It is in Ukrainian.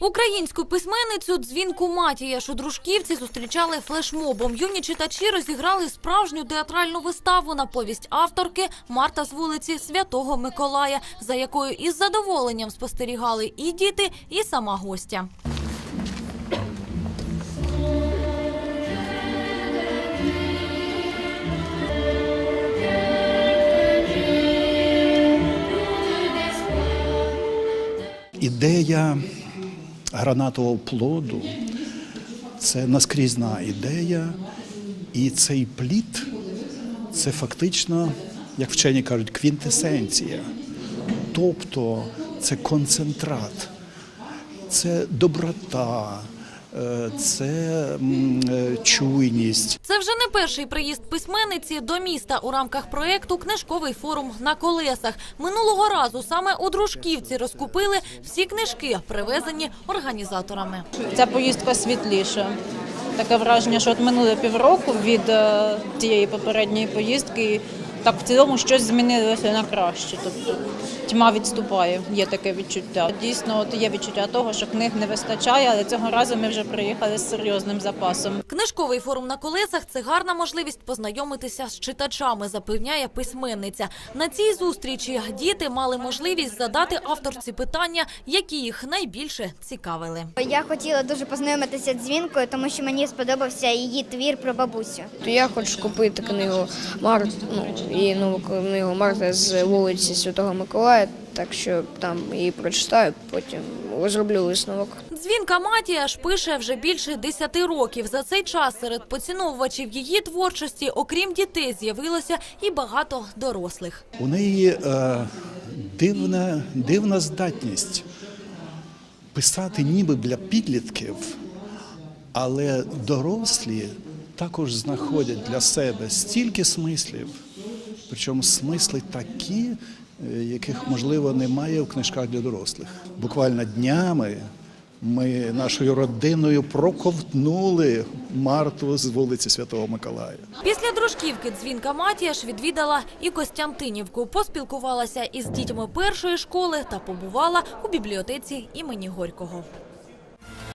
Українську письменницю дзвінку Матія Шудрушківці зустрічали флешмобом. Юні читачі розіграли справжню театральну виставу на повість авторки Марта з вулиці Святого Миколая, за якою із задоволенням спостерігали і діти, і сама гостя. Ідея гранатового плоду. Це наскрізна ідея, і цей плід це фактично, як вчені кажуть, квінтесенція. Тобто це концентрат, це доброта, це е, чуйність. Це вже не перший приїзд письменниці до міста у рамках проєкту Книжковий форум на колесах. Минулого разу саме у Дружківці розкупили всі книжки, привезені організаторами. Ця поїздка світліша. Таке враження, що от минуло півроку від е, тієї попередньої поїздки. Так в цілому щось змінилося на краще. Тобто тьма відступає, є таке відчуття. Дійсно, от є відчуття того, що книг не вистачає, але цього разу ми вже приїхали з серйозним запасом. Книжковий форум на колесах це гарна можливість познайомитися з читачами, запевняє письменниця. На цій зустрічі діти мали можливість задати авторці питання, які їх найбільше цікавили. Я хотіла дуже познайомитися з дзвінкою, тому що мені сподобався її твір про бабусю. Я хочу купити книгу Март, ну, і нову книгу Марта з вулиці Святого Миколая, так що там її прочитаю, потім зроблю висновок. Дзвінка Матія ж пише вже більше 10 років. За цей час серед поціновувачів її творчості, окрім дітей, з'явилося і багато дорослих. У неї е, дивна, дивна здатність писати ніби для підлітків, але дорослі також знаходять для себе стільки смислів, причому смисли такі, е, яких можливо немає в книжках для дорослих. Буквально днями ми нашою родиною проковтнули Марту з вулиці Святого Миколая. Після дружківки дзвінка Матія ж відвідала і Костянтинівку, поспілкувалася із дітьми першої школи та побувала у бібліотеці імені Горького.